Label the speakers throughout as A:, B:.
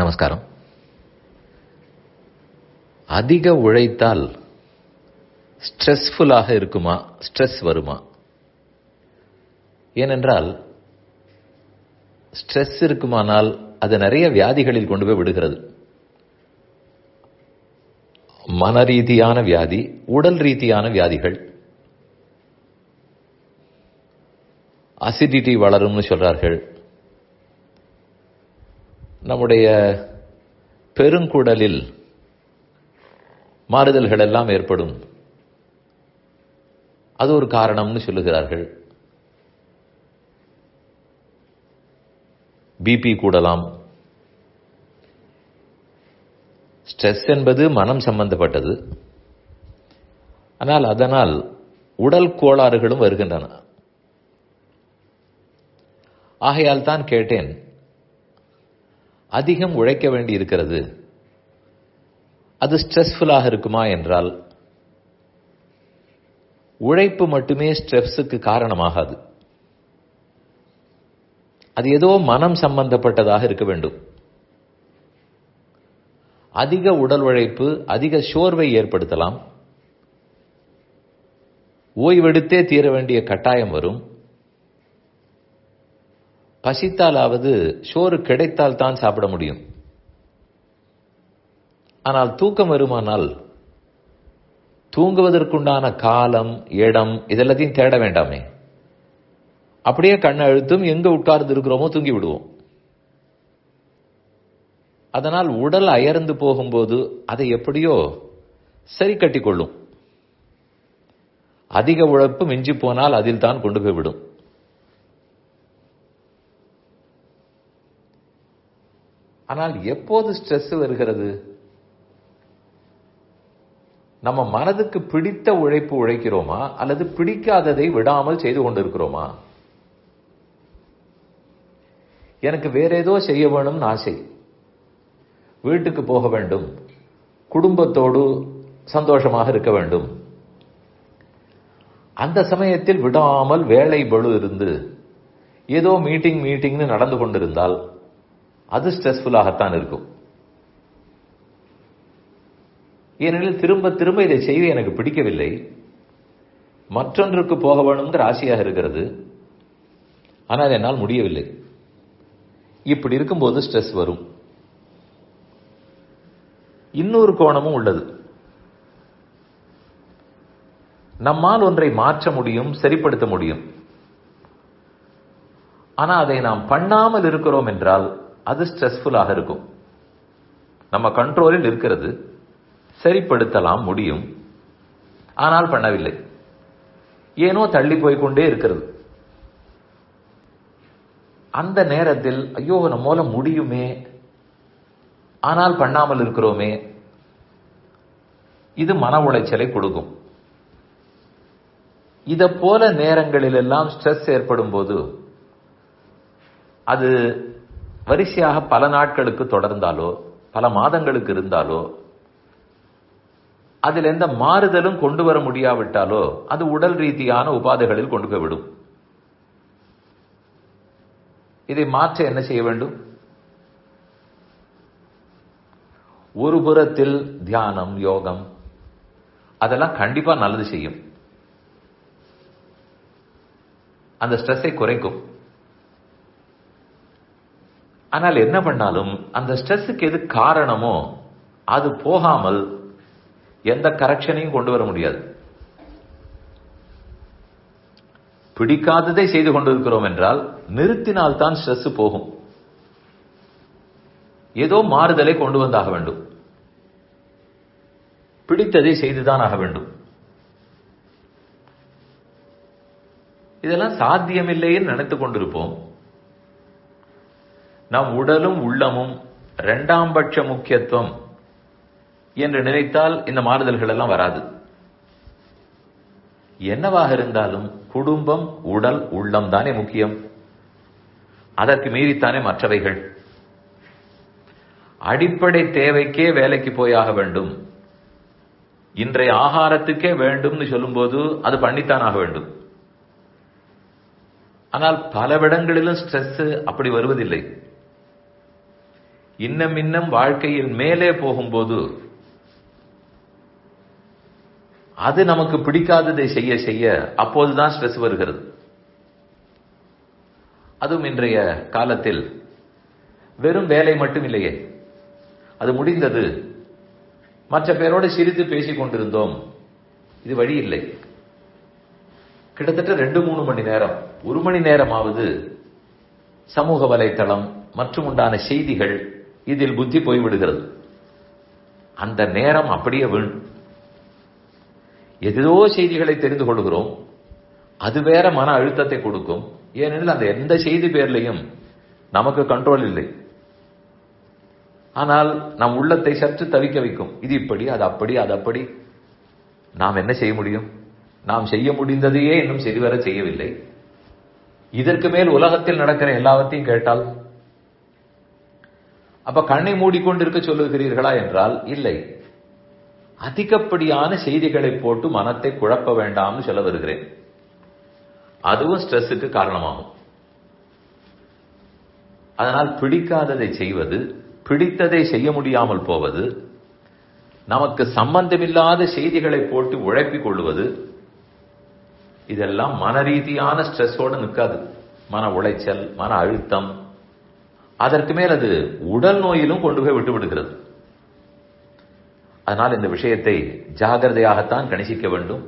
A: நமஸ்காரம். அதிக உழைத்தால் ஸ்ட்ரெஸ்ஃபுல்லாக இருக்குமா? ஸ்ட்ரெஸ் வருமா? ஏனென்றால் ஸ்ட்ரெஸ் இருக்குமானால் அது நிறைய வியாதிகளில் கொண்டு போய் விடுகிறது. மன ரீதியான வியாதி உடல் ரீதியான வியாதிகள். அசிடிட்டி வளரும்னு சொல்றார்கள். நம்முடைய பெருங்குடலில் மாறுதல்கள் எல்லாம் ஏற்படும். அது ஒரு காரணம்னு சொல்லுகிறார்கள். பிபி கூடலாம். ஸ்ட்ரெஸ் என்பது மனம் சம்பந்தப்பட்டது. ஆனால் அதனால் உடல் கோளாறுகளும் வருகின்றன. ஆகையால் தான் கேட்டேன் அதிகம் உழைக்க வேண்டி இருக்கிறது அது ஸ்ட்ரெஸ்ஃபுல்லாக இருக்குமா என்றால் உழைப்பு மட்டுமே ஸ்ட்ரெஸ்ஸுக்கு காரணமாகாது. அது ஏதோ மனம் சம்பந்தப்பட்டதாக இருக்க வேண்டும். அதிக உடல் உழைப்பு அதிக சோர்வை ஏற்படுத்தலாம். ஓய்வெடுத்தே தீர வேண்டிய கட்டாயம் வரும். பசித்தாலாவது சோறு கிடைத்தால் தான் சாப்பிட முடியும். ஆனால் தூக்கம் வருமானால் தூங்குவதற்குண்டான காலம் இடம் இதெல்லாத்தையும் தேட வேண்டாமே. அப்படியே கண்ணை அழுத்தும் எங்க உட்கார்ந்து இருக்கிறோமோ தூங்கி விடுவோம். அதனால் உடல் அயர்ந்து போகும்போது அதை எப்படியோ சரி கட்டி கொள்ளும் அதிக உழைப்பு மிஞ்சி போனால் அதில் தான் கொண்டு போய் ஆனால் எப்போது ஸ்ட்ரெஸ் வருகிறது? நம்ம மனதுக்கு பிடித்த உழைப்பு உழைக்கிறோமா? அல்லது பிடிக்காததை விடாமல் செய்து கொண்டிருக்கிறோமா? எனக்கு வேற ஏதோ செய்ய வேணும்னு ஆசை. வீட்டுக்கு போக வேண்டும். குடும்பத்தோடு சந்தோஷமாக இருக்க வேண்டும். அந்த சமயத்தில் விடாமல் வேலை பழு இருந்து ஏதோ மீட்டிங் மீட்டிங்னு நடந்து கொண்டிருந்தால் அது ஸ்ட்ரெஸ்ஃபுல்லாகத்தான் இருக்கும். ஏனெனில் திரும்ப திரும்ப இதை செய்ய எனக்கு பிடிக்கவில்லை. மற்றொன்றுக்கு போக வேணுங்கிற ஆசையாக இருக்கிறது. ஆனால் என்னால் முடியவில்லை. இப்படி இருக்கும்போது ஸ்ட்ரெஸ் வரும். இன்னொரு கோணமும் உள்ளது. நம்மால் ஒன்றை மாற்ற முடியும் சரிப்படுத்த முடியும். ஆனால் அதை நாம் பண்ணாமல் இருக்கிறோம் என்றால் அது ஸ்ட்ரெஸ்ஃபுல்லாக இருக்கும். நம்ம கண்ட்ரோலில் இருக்கிறது. சரிப்படுத்தலாம் முடியும். ஆனால் பண்ணவில்லை. ஏனோ தள்ளி போய்கொண்டே இருக்கிறது. அந்த நேரத்தில் ஐயோ நம்மால முடியுமே. ஆனால் பண்ணாமல் இருக்கிறோமே. இது மன உளைச்சலை கொடுக்கும். இத போல நேரங்களில் எல்லாம் ஸ்ட்ரெஸ் ஏற்படும் போது அது வரிசையாக பல நாட்களுக்கு தொடர்ந்தாலோ பல மாதங்களுக்கு இருந்தாலோ அதில் எந்த மாறுதலும் கொண்டு வர முடியாவிட்டாலோ அது உடல் ரீதியான உபாதைகளில் கொண்டு போய் விடும். இதை மாற்ற என்ன செய்ய வேண்டும்? ஒரு புறத்தில் தியானம் யோகம் அதெல்லாம் கண்டிப்பா நல்லது செய்யும். அந்த ஸ்ட்ரெஸ்ஸை குறைக்கும். ஆனால் என்ன பண்ணாலும் அந்த ஸ்ட்ரெஸ்ஸுக்கு எது காரணமோ அது போகாமல் எந்த கரெக்ஷனையும் கொண்டு வர முடியாது. பிடிக்காததை செய்து கொண்டிருக்கிறோம் என்றால் நிறுத்தினால் தான் ஸ்ட்ரெஸ் போகும். ஏதோ மாறுதலை கொண்டு வந்தாக வேண்டும். பிடித்ததை செய்துதான் ஆக வேண்டும். இதெல்லாம் சாத்தியமில்லைன்னு நினைத்துக் கொண்டிருப்போம். நம் உடலும் உள்ளமும் இரண்டாம் பட்ச முக்கியத்துவம் என்று நினைத்தால் இந்த மாறுதல்கள் எல்லாம் வராது. என்னவாக இருந்தாலும் குடும்பம் உடல் உள்ளம் தானே முக்கியம். அதற்கு மீறித்தானே மற்றவைகள். அடிப்படை தேவைக்கே வேலைக்கு போயாக வேண்டும். இன்றைய ஆகாரத்துக்கே வேண்டும்னு சொல்லும்போது அது பண்ணித்தான் ஆக வேண்டும். ஆனால் பல இடங்களிலும் ஸ்ட்ரெஸ் அப்படி வருவதில்லை. இன்னம் இன்னம் வாழ்க்கையில் மேலே போகும்போது அது நமக்கு பிடிக்காததை செய்ய செய்ய அப்போதுதான் ஸ்ட்ரெஸ் வருகிறது. அதுவும் இன்றைய காலத்தில் வெறும் வேலை மட்டும் இல்லையே. அது முடிந்தது. மற்ற பேரோடு சிரித்து பேசிக் கொண்டிருந்தோம். இது வழி இல்லை. கிட்டத்தட்ட ரெண்டு மூணு மணி நேரம் ஒரு மணி நேரமாவது சமூக வலைத்தளம் மற்றும் உண்டான செய்திகள் இதில் புத்தி போய்விடுகிறது. அந்த நேரம் அப்படியே வீண். எதோ செய்திகளை தெரிந்து கொள்கிறோம். அது வேற மன அழுத்தத்தை கொடுக்கும். ஏனெனில் அந்த எந்த செய்தி பேர்லையும் நமக்கு கண்ட்ரோல் இல்லை. ஆனால் நம் உள்ளத்தை சற்று தவிக்க வைக்கும். இது இப்படி அது அப்படி அது அப்படி. நாம் என்ன செய்ய முடியும்? நாம் செய்ய முடிந்ததையே இன்னும் சரிவர செய்யவில்லை. இதற்கு மேல் உலகத்தில் நடக்கிற எல்லாவற்றையும் கேட்டால் அப்ப கண்ணை மூடிக்கொண்டிருக்க சொல்லுகிறீர்களா என்றால் இல்லை. அதிகப்படியான செய்திகளை போட்டு மனத்தை குழப்ப வேண்டாம்னு சொல்ல வருகிறேன். அதுவும் ஸ்ட்ரெஸ்ஸுக்கு காரணமாகும். அதனால் பிடிக்காததை செய்வது பிடித்ததை செய்ய முடியாமல் போவது நமக்கு சம்பந்தமில்லாத செய்திகளை போட்டு உழைப்பிக் கொள்வது இதெல்லாம் மன ரீதியான ஸ்ட்ரெஸ்ஸோடு நிற்காது. மன உளைச்சல் மன அழுத்தம் அதற்கு மேல் அது உடல் நோயிலும் கொண்டு போய் விட்டு விடுகிறது. அதனால் இந்த விஷயத்தை ஜாகிரதையாகத்தான் கணிசிக்க வேண்டும்.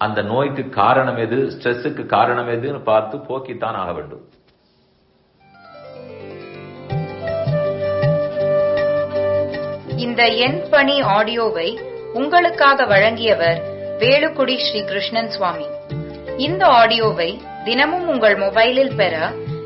A: அந்த நோய்க்கு காரணம் எது ஸ்ட்ரெஸ்ஸுக்கு காரணம் எதுன்னு பார்த்து போக்கித்தான் ஆக வேண்டும்.
B: இந்த எண் பணி ஆடியோவை உங்களுக்காக வழங்கியவர் வேலுக்குடி ஸ்ரீ கிருஷ்ணன் சுவாமி. இந்த ஆடியோவை தினமும் உங்கள் மொபைலில் பெற